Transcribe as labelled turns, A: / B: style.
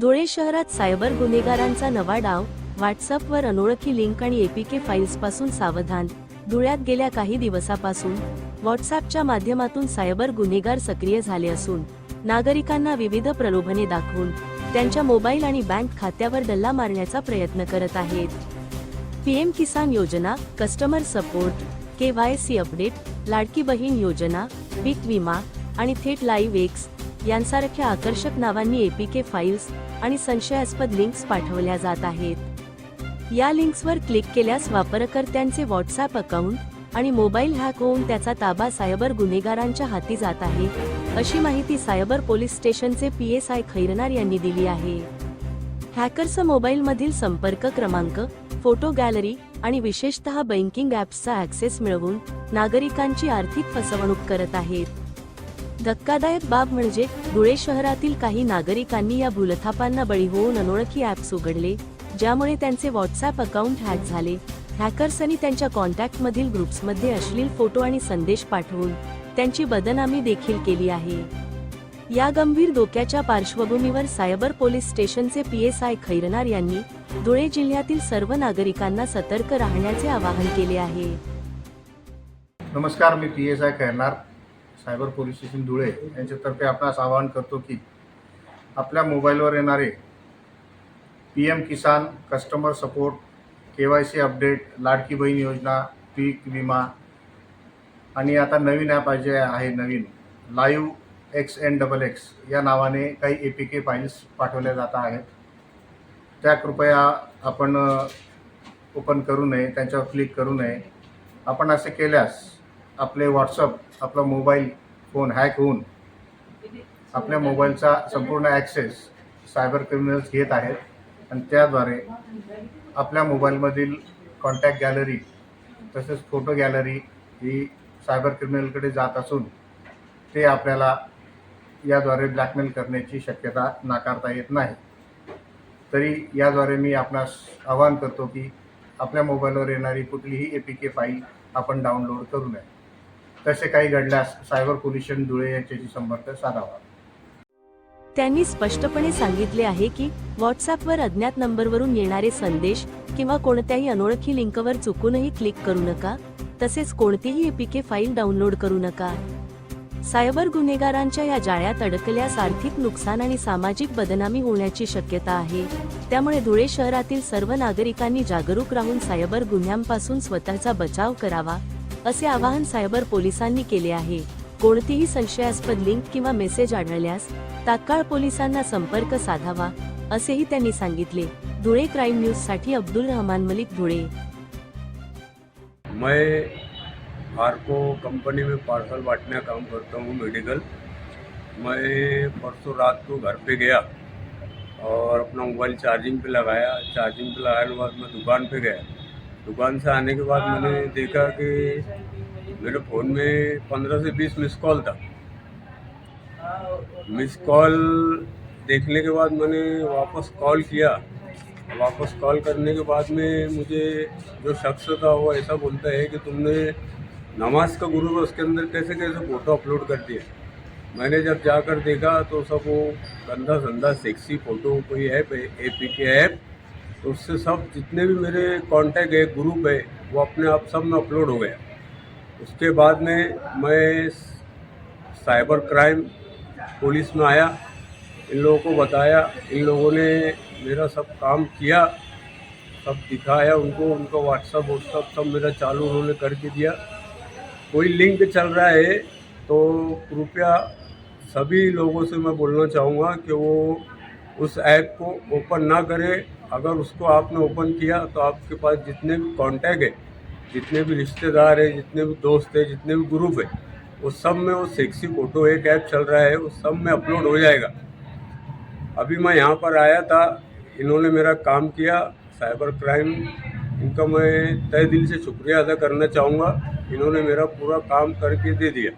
A: धुळे शहरात सायबर गुन्हेगारांचा नवा डाव व्हॉट्सअपवर अनोळखी लिंक आणि एपीके फाईल्सपासून सावधान. धुळ्यात गेल्या काही दिवसापासून व्हॉट्सअपच्या माध्यमातून सायबर गुन्हेगार सक्रिय झाले असून नागरिकांना विविध प्रलोभने दाखवून त्यांच्या मोबाईल आणि बँक खात्यावर डल्ला मारण्याचा प्रयत्न करत आहेत. PM Kisan Yojana customer support K Y C update Ladki Bahin Yojana पीक विमा आणि थेट लाईव्ह एक्स यांसारख्या आकर्षक नावांनी एपीके फाईल्स आणि संशयास्पद लिंक्स पाठवल्या जात आहेत. या लिंक्सवर क्लिक केल्यास वापरकर्त्यांचे व्हॉट्सअप अकाउंट आणि मोबाईल हॅक होऊन त्याचा ताबा सायबर गुन्हेगारांच्या हाती जात आहे अशी माहिती सायबर पोलीस स्टेशनचे पी एस आय खैरनार यांनी दिली आहे. हॅकर्स मोबाईलमधील संपर्क क्रमांक फोटो गॅलरी आणि विशेषतः बँकिंग ॲप्सचा ॲक्सेस मिळवून नागरिकांची आर्थिक फसवणूक करत आहेत. धक्कादायक बाब म्हणजे धुळे शहरातील काही नागरिकांनी या भूलथापांना बळी होऊन अनोळखी ॲप्स उघडले ज्यामुळे त्यांचे व्हॉट्सअप अकाउंट हॅक झाले. हॅकर्सनी त्यांच्या कॉन्टॅक्टमधील ग्रुप्समध्ये अश्लील फोटो आणि संदेश पाठवून त्यांची बदनामी देखील केली आहे. या गंभीर धोक्याच्या पार्श्वभूमीवर सायबर पोलीस स्टेशनचे पी एस आय खैरनार यांनी धुळे जिल्ह्यातील सर्व नागरिकांना सतर्क राहण्याचे आवाहन केले आहे.
B: नमस्कार मी P S I Khairnar. Cyber police station Dhule यांच्यातर्फे आपणास आवाहन करतो की आपल्या मोबाईलवर येणारे P M Kisan customer support K Y C update Ladki Bahin Yojana पीक विमा आणि आता नवीन ॲप जे आहे नवीन live X N double X या नावाने काही ए पी के फाईल्स पाठवल्या जात आहेत. त्या कृपया आपण ओपन करू नये त्यांच्यावर क्लिक करू नये. आपण असे केल्यास आपले व्हॉट्सअप आपला मोबाईल फोन हॅक होऊन आपल्या मोबाईलचा संपूर्ण ॲक्सेस सायबर क्रिमिनल्स घेत आहेत. आणि त्याद्वारे आपल्या मोबाईलमधील कॉन्टॅक्ट गॅलरी तसेच फोटो गॅलरी ही सायबर क्रिमिनलकडे जात असून ते आपल्याला याद्वारे ब्लॅकमेल करण्याची शक्यता नाकारता येत नाही. तरी याद्वारे मी आपणास आवाहन करतो की आपल्या मोबाईलवर येणारी कुठलीही ए पी के फाईल आपण डाउनलोड करू नये. तसे काही घडल्यास सायबर पोल्युशन धुळे यांच्याशी संपर्क साधावा.
A: त्यांनी स्पष्टपणे सांगितले आहे की व्हॉट्सअपवर अज्ञात नंबरवरून येणारे संदेश किंवा कोणत्याही अनोळखी लिंकवर चुकूनही क्लिक करू नका तसेच कोणतीही एपीके फाईल डाउनलोड करू नका. सायबर गुन्हेगारांच्या या जाळ्यात अडकल्यास आर्थिक नुकसान आणि सामाजिक बदनामी होण्याची शक्यता आहे. त्यामुळे धुळे शहरातील सर्व नागरिकांनी जागरूक राहून सायबर गुन्ह्यांपासून स्वतःचा बचाव करावा असे आवाहन सायबर पोलिसांनी केले आहे. कोणतीही संशयास्पद लिंक किंवा मेसेज आढळल्यास तात्काळ पोलिसांना संपर्क साधावा असेही त्यांनी सांगितले. धुळे क्राईम न्यूजसाठी अब्दुल रहमान मलिक धुळे.
C: मैं आरको कंपनी में पार्सल बांटने का काम करता हूँ मेडिकल। मैं परसों रात को घर पे गया और अपना मोबाइल चार्जिंग पे लगाया। चार्जिंग पे लगाने के बाद मैं दुकान पे गया। दुकान से आने के बाद मैंने देखा कि मेरे फ़ोन में पंद्रह से बीस मिस कॉल था। मिस कॉल देखने के बाद मैंने वापस कॉल किया। वापस कॉल करने के बाद में मुझे जो शख्स था वो ऐसा बोलता है कि तुमने नमाज़ का गुरु है उसके अंदर कैसे कैसे फ़ोटो अपलोड कर दिए? मैंने जब जाकर देखा तो सब वो गंदा संदा सेक्सी फ़ोटो कोई app A P K app तो उससे सब जितने भी मेरे कांटेक्ट है ग्रुप है, वो अपने आप सब में अपलोड हो गया उसके बाद में मैं साइबर क्राइम पुलिस में आया, इन लोगों को बताया, इन लोगों ने मेरा सब काम किया, सब दिखाया उनको, उनका व्हाट्सअप व्हाट्सअप सब मेरा चालू उन्होंने करके दिया। कोई लिंक चल रहा है तो कृपया सभी लोगों से मैं बोलना चाहूँगा कि वो उस ऐप को ओपन ना करें। अगर उसको आपने ओपन किया तो आपके पास जितने भी कांटेक्ट है, जितने भी रिश्तेदार है, जितने भी दोस्त है, जितने भी ग्रुप है, उस सब में वो सेक्सी फ़ोटो एक ऐप चल रहा है, उस सब में अपलोड हो जाएगा। अभी मैं यहाँ पर आया था, इन्होंने मेरा काम किया साइबर क्राइम इनका मैं तय दिल से शुक्रिया अदा करना चाहूँगा। इन्होंने मेरा पूरा काम करके दे दिया।